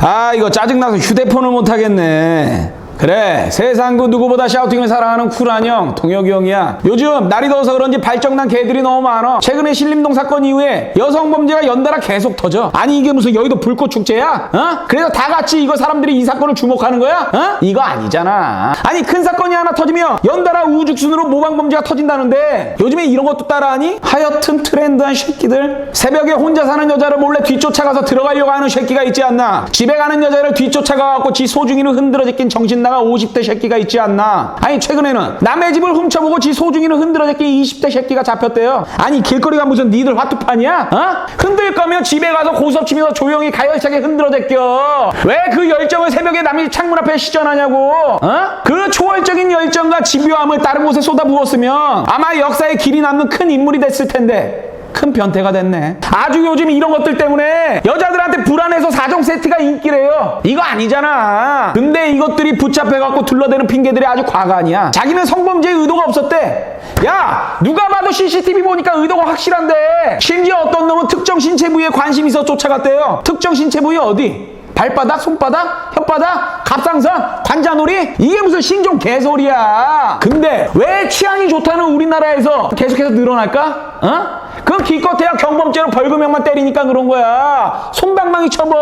아 이거 짜증나서 휴대폰을 못 하겠네. 그래 세상 그 누구보다 샤우팅을 사랑하는 쿨한 형 동혁이 형이야 요즘 날이 더워서 그런지 발정난 개들이 너무 많아 최근에 신림동 사건 이후에 여성 범죄가 연달아 계속 터져 아니 이게 무슨 여의도 불꽃 축제야? 어? 그래서 다 같이 이거 사람들이 이 사건을 주목하는 거야? 어? 이거 아니잖아 아니 큰 사건이 하나 터지면 연달아 우죽순으로 모방 범죄가 터진다는데 요즘에 이런 것도 따라하니? 하여튼 트렌드한 새끼들 새벽에 혼자 사는 여자를 몰래 뒤쫓아가서 들어가려고 하는 새끼가 있지 않나 집에 가는 여자를 뒤쫓아가갖고 지 소중이를 흔들어 제낀 정신 나가 50대 새끼가 있지 않나 아니 최근에는 남의 집을 훔쳐보고 지 소중이를 흔들어 제낀 20대 새끼가 잡혔대요 아니 길거리가 무슨 니들 화투판이야? 어? 흔들 거면 집에 가서 고스톱 치면서 조용히 가열차게 흔들어 제껴 왜 그 열정을 새벽에 남의 창문 앞에 시전하냐고 어? 그 초월적인 열정과 집요함을 다른 곳에 쏟아부었으면 아마 역사에 길이 남는 큰 인물이 됐을 텐데 큰 변태가 됐네. 아주 요즘 이런 것들 때문에 여자들한테 불안해서 4종 세트가 인기래요. 이거 아니잖아. 근데 이것들이 붙잡혀갖고 둘러대는 핑계들이 아주 과간이야. 자기는 성범죄의 의도가 없었대. 야, 누가 봐도 CCTV 보니까 의도가 확실한데. 심지어 어떤 놈은 특정 신체 부위에 관심이 있어 쫓아갔대요. 특정 신체 부위 어디? 발바닥, 손바닥, 혓바닥, 갑상선, 관자놀이? 이게 무슨 신종 개소리야. 근데 왜 취향이 좋다는 우리나라에서 계속해서 늘어날까? 어? 그 기껏해야 경범죄로 벌금형만 때리니까 그런 거야. 손방망이 처벌.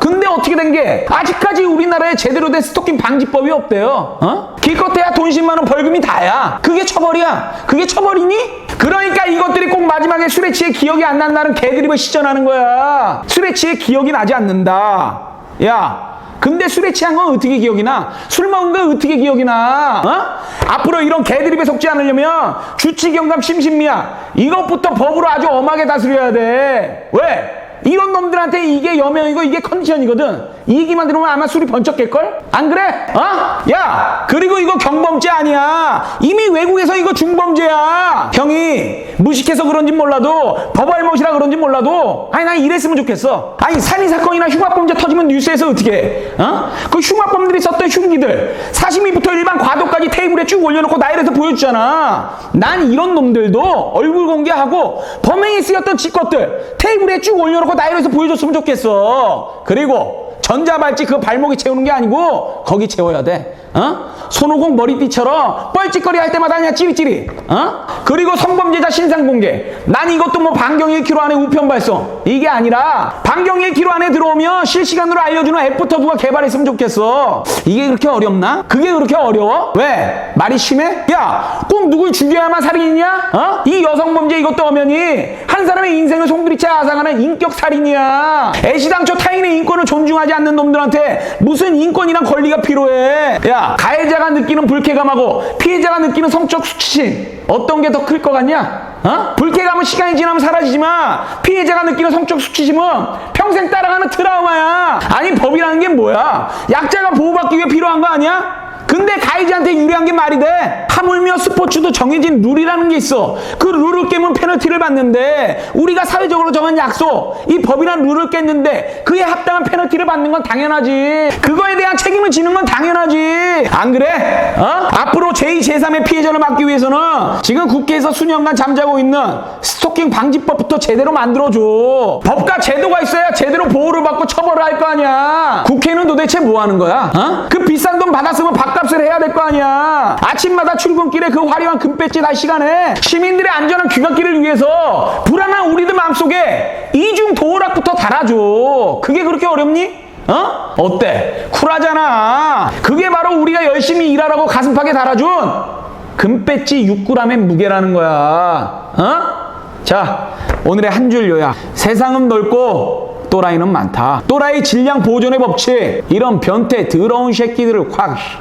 근데 어떻게 된 게 아직까지 우리나라에 제대로 된 스토킹 방지법이 없대요. 어? 기껏해야 돈 10만 원 벌금이 다야. 그게 처벌이야. 그게 처벌이니? 그러니까 이것들이 꼭 마지막에 술에 취해 기억이 안 난다는 개드립을 시전하는 거야. 술에 취해 기억이 나지 않는다. 야, 근데 술에 취한 건 어떻게 기억이 나? 술 먹은 건 어떻게 기억이 나? 어? 앞으로 이런 개드립에 속지 않으려면 주치경감 심신미약 이것부터 법으로 아주 엄하게 다스려야 돼. 왜? 이런 놈들한테 이게 여명이고 이게 컨디션이거든. 이 얘기만 들으면 아마 술이 번쩍 깰걸? 안 그래? 어? 야! 그리고 이거 경범죄 아니야. 이미 외국에서 이거 중범죄야. 형이 무식해서 그런지 몰라도 법알못이라 그런지 몰라도 아니 난 이랬으면 좋겠어. 아니 살인 사건이나 흉악범죄 터지면 뉴스에서 어떻게 해? 어? 그 흉악범들이 썼던 흉기들 사시미부터 일반 과도까지 테이블에 쭉 올려놓고 나열해서 보여주잖아. 난 이런 놈들도 얼굴 공개하고 범행에 쓰였던 지것들 테이블에 쭉 올려놓고 나열해서 보여줬으면 좋겠어. 그리고 전자발찌 그 발목에 채우는 게 아니고 거기 채워야 돼. 어? 손오공 머리띠처럼 뻘짓거리 할 때마다 그냥 찌릿찌릿. 어? 그리고 성범죄자 신상 공개. 난 이것도 뭐 반경 1km 안에 우편 발송. 이게 아니라 반경 1km 안에 들어오면 실시간으로 알려주는 누가 개발했으면 좋겠어. 이게 그렇게 어렵나? 그게 그렇게 어려워? 왜? 말이 심해? 야, 꼭 누굴 죽여야만 살인이냐? 어? 이 여성 범죄 이것도 엄연히 한 사람의 인생을 송두리째 앗아가는 인격 살인이야. 애시당초 타인의 인권을 존중하지 않는 놈들한테 무슨 인권이랑 권리가 필요해? 야, 가해자가 느끼는 불쾌감하고 피해자가 느끼는 성적 수치심 어떤 게 더 클 것 같냐? 어? 불쾌감은 시간이 지나면 사라지지만 피해자가 느끼는 성적 수치심은 평생 따라가는 트라우마야. 아니 법이라는 게 뭐야? 약자가 보호받기 위해 필요한 거 아니야? 근데 가해자한테 유리한 게 말이 돼? 하물며 스포츠도 정해진 룰이라는 게 있어. 그 룰을 깨면 페널티를 받는데 우리가 사회적으로 정한 약속, 이 법이란 룰을 깼는데 그에 합당한 페널티를 받는 건 당연하지. 그거에 대한 책임을 지는 건 당연하지. 안 그래? 어? 앞으로 제2, 제3의 피해자를 막기 위해서는 지금 국회에서 수년간 잠자고 있는 스토킹 방지법부터 제대로 만들어줘. 법과 제도가 있어야 제대로 보호를 받고 처벌을 할 거 아니야. 국회는 도대체 뭐 하는 거야? 어? 그 비싼 돈 받았으면 밥 값을 해야 될 거 아니야. 아침마다 출근길에 그 화려한 금배지 날 시간에 시민들의 안전한 귀갓길을 위해서 불안한 우리들 마음속에 이중 도어락부터 달아줘. 그게 그렇게 어렵니? 어? 어때? 쿨하잖아. 그게 바로 우리가 열심히 일하라고 가슴팍에 달아준 금배지 6g의 무게라는 거야. 어? 자, 오늘의 한 줄 요약. 세상은 넓고 또라이는 많다. 또라이 질량 보존의 법칙. 이런 변태 더러운 새끼들을 확